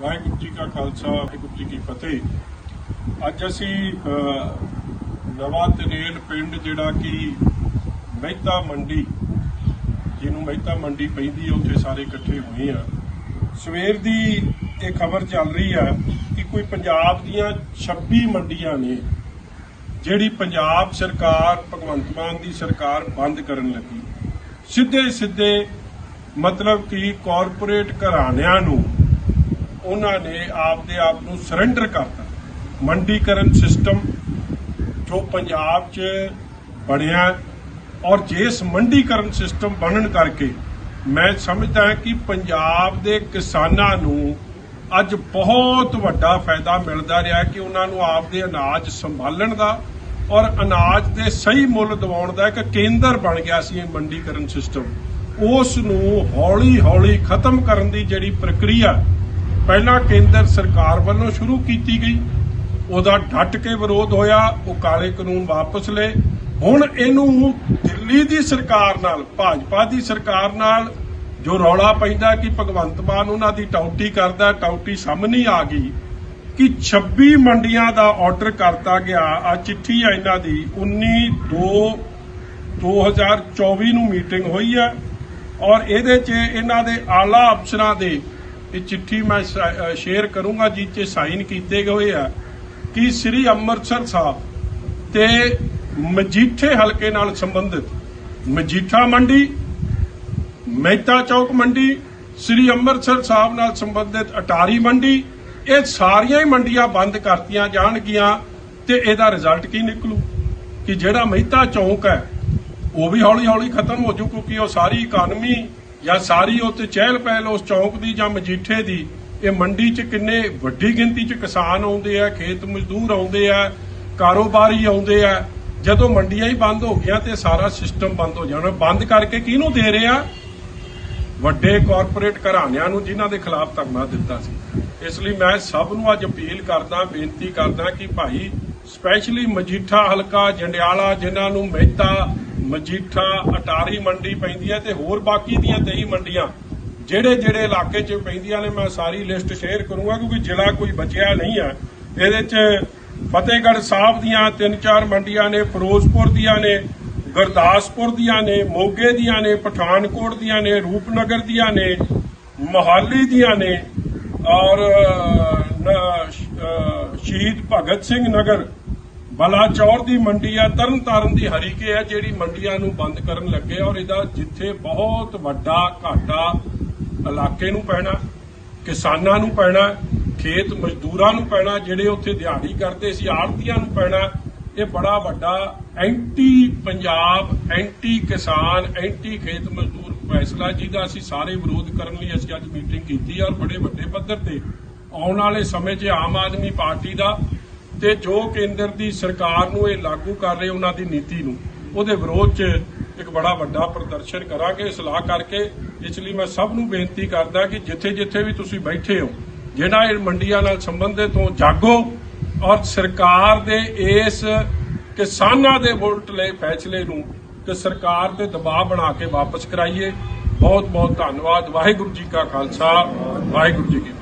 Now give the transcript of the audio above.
ਵਾਹਿਗੁਰੂ ਜੀ ਕਾ ਖਾਲਸਾ, ਵਾਹਿਗੁਰੂ ਜੀ ਕੀ ਫਤਿਹ। ਅੱਜ ਅਸੀਂ ਨਵਾਂ ਤਨੇਲ ਪਿੰਡ ਜਿਹੜਾ ਕਿ ਮਹਿਤਾ ਮੰਡੀ, ਜਿਹਨੂੰ ਮਹਿਤਾ ਮੰਡੀ ਪੈਂਦੀ ਹੈ ਉੱਥੇ ਸਾਰੇ ਇਕੱਠੇ ਹੋਏ ਆ। ਸਵੇਰ ਦੀ ਇਹ ਖਬਰ ਚੱਲ ਰਹੀ ਆ ਕਿ ਕੋਈ ਪੰਜਾਬ ਦੀਆਂ 26 ਮੰਡੀਆਂ ਨੇ, ਜਿਹੜੀ ਪੰਜਾਬ ਸਰਕਾਰ, ਭਗਵੰਤ ਮਾਨ ਦੀ ਸਰਕਾਰ ਬੰਦ ਕਰਨ ਲੱਗੀ। ਸਿੱਧੇ ਸਿੱਧੇ ਮਤਲਬ ਕਿ ਕਾਰਪੋਰੇਟ ਘਰਾਣਿਆਂ ਨੂੰ ਉਹਨਾਂ ਨੇ ਆਪਦੇ ਆਪ ਨੂੰ ਸਰੈਂਡਰ ਕਰਤਾ। ਮੰਡੀਕਰਨ ਸਿਸਟਮ ਜੋ ਪੰਜਾਬ 'ਚ ਬਣਿਆ ਔਰ ਜਿਸ ਮੰਡੀਕਰਨ ਸਿਸਟਮ ਬਣਨ ਕਰਕੇ ਮੈਂ ਸਮਝਦਾ ਕਿ ਪੰਜਾਬ ਦੇ ਕਿਸਾਨਾਂ ਨੂੰ ਅੱਜ ਬਹੁਤ ਵੱਡਾ ਫਾਇਦਾ ਮਿਲਦਾ ਰਿਹਾ ਕਿ ਉਹਨਾਂ ਨੂੰ ਆਪਦੇ ਅਨਾਜ ਸੰਭਾਲਣ ਦਾ ਔਰ ਅਨਾਜ ਦੇ ਸਹੀ ਮੁੱਲ ਦਿਵਾਉਣ ਦਾ ਇੱਕ ਕੇਂਦਰ ਬਣ ਗਿਆ ਸੀ ਇਹ ਮੰਡੀਕਰਨ ਸਿਸਟਮ ਉਸ ਨੂੰ ਹੌਲੀ ਹੌਲੀ ਖਤਮ ਕਰਨ ਦੀ ਜਿਹੜੀ ਪ੍ਰਕਿਰਿਆ ਪਹਿਲਾਂ ਕੇਂਦਰ ਸਰਕਾਰ ਵੱਲੋਂ ਸ਼ੁਰੂ ਕੀਤੀ ਗਈ। ਉਹਦਾ ਡਟ ਕੇ ਵਿਰੋਧ ਹੋਇਆ, ਉਹ ਕਾਲੇ ਕਾਨੂੰਨ ਵਾਪਸ ਲਏ। ਹੁਣ ਇਹਨੂੰ ਦਿੱਲੀ ਦੀ ਸਰਕਾਰ ਨਾਲ, ਭਾਜਪਾ ਦੀ ਸਰਕਾਰ ਨਾਲ ਜੋ ਰੌਲਾ ਪੈਂਦਾ ਕਿ ਭਗਵੰਤ ਮਾਨ ਉਹਨਾਂ ਦੀ ਟੌਟੀ ਕਰਦਾ ਟੌਟੀ ਸਾਹਮਣੇ ਆ ਗਈ, ਕਿ 26 ਮੰਡੀਆਂ ਦਾ ਆਰਡਰ ਕਰਤਾ ਗਿਆ। ਆ ਚਿੱਠੀ ਆ ਇਹਨਾਂ ਦੀ 19 2 2024 ਨੂੰ ਮੀਟਿੰਗ ਹੋਈ ਹੈ ਔਰ ਇਹਦੇ 'ਚ ਇਹਨਾਂ ਦੇ ਆਲਾ ਅਫਸਰਾਂ ਦੇ ਇਹ ਚਿੱਠੀ ਮੈਂ ਸ਼ੇਅਰ ਕਰੂੰਗਾ ਜਿਸ 'ਚ ਸਾਈਨ ਕੀਤੇ ਗਏ ਆ ਕਿ ਸ੍ਰੀ ਅੰਮ੍ਰਿਤਸਰ ਸਾਹਿਬ ਤੇ ਮਜੀਠੇ ਹਲਕੇ ਨਾਲ ਸੰਬੰਧਿਤ ਮਜੀਠਾ ਮੰਡੀ, ਮਹਿਤਾ ਚੌਕ ਮੰਡੀ, ਸ੍ਰੀ ਅੰਮ੍ਰਿਤਸਰ ਸਾਹਿਬ ਨਾਲ ਸੰਬੰਧਿਤ ਅਟਾਰੀ ਮੰਡੀ, ਇਹ ਸਾਰੀਆਂ ਹੀ ਮੰਡੀਆਂ ਬੰਦ ਕਰਤੀਆਂ ਜਾਣਗੀਆਂ ਤੇ ਇਹਦਾ ਰਿਜ਼ਲਟ ਕੀ ਨਿਕਲੂ? ਕਿ ਜਿਹੜਾ ਮਹਿਤਾ ਚੌਂਕ ਹੈ, ਉਹ ਵੀ ਹੌਲੀ ਹੌਲੀ ਖਤਮ ਹੋ ਜੂ ਕਿਉਂਕਿ ਉਹ ਸਾਰੀ ਇਕਾਨਮੀ ਜਾਂ ਸਾਰੀ ਉੱਤੇ ਚਹਿਲ ਪਹਿਲ ਉਸ ਚੌਕ ਦੀ ਜਾਂ ਮਜੀਠੇ ਦੀ, ਇਹ ਮੰਡੀ 'ਚ ਕਿੰਨੇ ਵੱਡੀ ਗਿਣਤੀ 'ਚ ਕਿਸਾਨ ਆਉਂਦੇ ਆ, ਖੇਤ ਮਜ਼ਦੂਰ ਆਉਂਦੇ ਆ, ਕਾਰੋਬਾਰੀ ਆਉਂਦੇ ਆ, ਜਦੋਂ ਮੰਡੀਆਂ ਹੀ ਬੰਦ ਹੋ ਗਈਆਂ ਤੇ ਸਾਰਾ ਸਿਸਟਮ ਬੰਦ ਹੋ ਜਾਣਾ। ਬੰਦ ਕਰਕੇ ਕਿਹਨੂੰ ਦੇ ਰਿਹਾ ਵੱਡੇ ਕਾਰਪੋਰੇਟ ਘਰਾਣਿਆਂ ਨੂੰ ਜਿਨ੍ਹਾਂ ਦੇ ਖਿਲਾਫ ਧਰਨਾ ਦਿੱਤਾ ਸੀ। ਇਸ ਲਈ ਮੈਂ ਸਭ ਨੂੰ ਅੱਜ ਅਪੀਲ ਕਰਦਾ, ਬੇਨਤੀ ਕਰਦਾ ਕਿ ਭਾਈ ਸਪੈਸ਼ਲੀ ਮਜੀਠਾ ਹਲਕਾ, ਜੰਡਿਆਲਾ, ਜਿਨ੍ਹਾਂ ਨੂੰ ਮਹਿਤਾ, ਮਜੀਠਾ, ਅਟਾਰੀ ਮੰਡੀ ਪੈਂਦੀ ਹੈ ਤੇ ਹੋਰ ਬਾਕੀ ਦੀਆਂ 23 ਮੰਡੀਆਂ, ਜਿਹੜੇ ਜਿਹੜੇ ਇਲਾਕੇ 'ਚ ਪੈਂਦੀਆਂ ਨੇ, ਮੈਂ ਸਾਰੀ ਲਿਸਟ ਸ਼ੇਅਰ ਕਰੂੰਗਾ ਕਿਉਂਕਿ ਜ਼ਿਲ੍ਹਾ ਕੋਈ ਬਚਿਆ ਨਹੀਂ ਹੈ। ਇਹਦੇ 'ਚ ਫਤਿਹਗੜ੍ਹ ਸਾਹਿਬ ਦੀਆਂ ਤਿੰਨ ਚਾਰ ਮੰਡੀਆਂ ਨੇ, ਫਿਰੋਜ਼ਪੁਰ ਦੀਆਂ ਨੇ, ਗੁਰਦਾਸਪੁਰ ਦੀਆਂ ਨੇ, ਮੋਗੇ ਦੀਆਂ ਨੇ, ਪਠਾਨਕੋਟ ਦੀਆਂ ਨੇ, ਰੂਪਨਗਰ ਦੀਆਂ ਨੇ, ਮੋਹਾਲੀ ਦੀਆਂ ਨੇ ਔਰ ਸ਼ਹੀਦ ਭਗਤ ਸਿੰਘ ਨਗਰ ਬਲਾਚੌਰ ਦੀ ਮੰਡੀ ਆ, ਤਰਨਤਾਰਨ ਦੀ ਹਰੀਕੇ ਆ, ਜਿਹੜੀ ਮੰਡੀਆਂ ਨੂੰ ਬੰਦ ਕਰਨ ਲੱਗੇ ਔਰ ਇਹਦਾ ਜਿੱਥੇ ਬਹੁਤ ਵੱਡਾ ਘਾਟਾ ਇਲਾਕੇ ਨੂੰ ਪੈਣਾ, ਕਿਸਾਨਾਂ ਨੂੰ ਪੈਣਾ, ਖੇਤ ਮਜ਼ਦੂਰਾਂ ਨੂੰ ਪੈਣਾ, ਜਿਹੜੇ ਉੱਥੇ ਦਿਹਾੜੀ ਕਰਦੇ ਸੀ ਆੜਤੀਆਂ ਨੂੰ ਪੈਣਾ, ਇਹ ਬੜਾ ਵੱਡਾ ਐਂਟੀ ਪੰਜਾਬ, ਐਂਟੀ ਕਿਸਾਨ, ਐਂਟੀ ਖੇਤ ਮਜ਼ਦੂਰ ਫੈਸਲਾ ਜਿਹਦਾ ਅਸੀਂ ਸਾਰੇ ਵਿਰੋਧ ਕਰਨ ਲਈ ਅਸੀਂ ਅੱਜ ਮੀਟਿੰਗ ਕੀਤੀ ਔਰ ਬੜੇ ਵੱਡੇ ਪੱਧਰ ਤੇ ਆਉਣ ਵਾਲੇ ਸਮੇਂ 'ਚ ਆਮ ਆਦਮੀ ਪਾਰਟੀ ਦਾ ਤੇ ਜੋ ਕੇਂਦਰ ਦੀ ਸਰਕਾਰ ਨੂੰ ਇਹ ਲਾਗੂ ਕਰ ਰਹੇ ਉਹਨਾਂ ਦੀ ਨੀਤੀ ਨੂੰ, ਉਹਦੇ ਵਿਰੋਧ 'ਚ ਇੱਕ ਬੜਾ ਵੱਡਾ ਪ੍ਰਦਰਸ਼ਨ ਕਰਾਂਗੇ। ਸਲਾਹ ਕਰਕੇ ਇਸ ਲਈ ਮੈਂ ਸਭ ਨੂੰ ਬੇਨਤੀ ਕਰਦਾ ਕਿ ਜਿੱਥੇ ਜਿੱਥੇ ਵੀ ਤੁਸੀਂ ਬੈਠੇ ਹੋ ਜਿਹੜਾ ਇਹ ਮੰਡੀਆਂ ਨਾਲ ਸੰਬੰਧਿਤ ਹੋ, ਜਾਗੋ ਔਰ ਸਰਕਾਰ ਦੇ ਇਸ ਕਿਸਾਨਾਂ ਦੇ ਵੋਟ ਲਏ ਫੈਸਲੇ ਨੂੰ ਤੇ ਸਰਕਾਰ ਤੇ ਦਬਾਅ ਬਣਾ ਕੇ ਵਾਪਸ ਕਰਾਈਏ। ਬਹੁਤ ਬਹੁਤ ਧੰਨਵਾਦ। ਵਾਹਿਗੁਰੂ ਜੀ ਕਾ ਖਾਲਸਾ, ਵਾਹਿਗੁਰੂ ਜੀ ਕੀ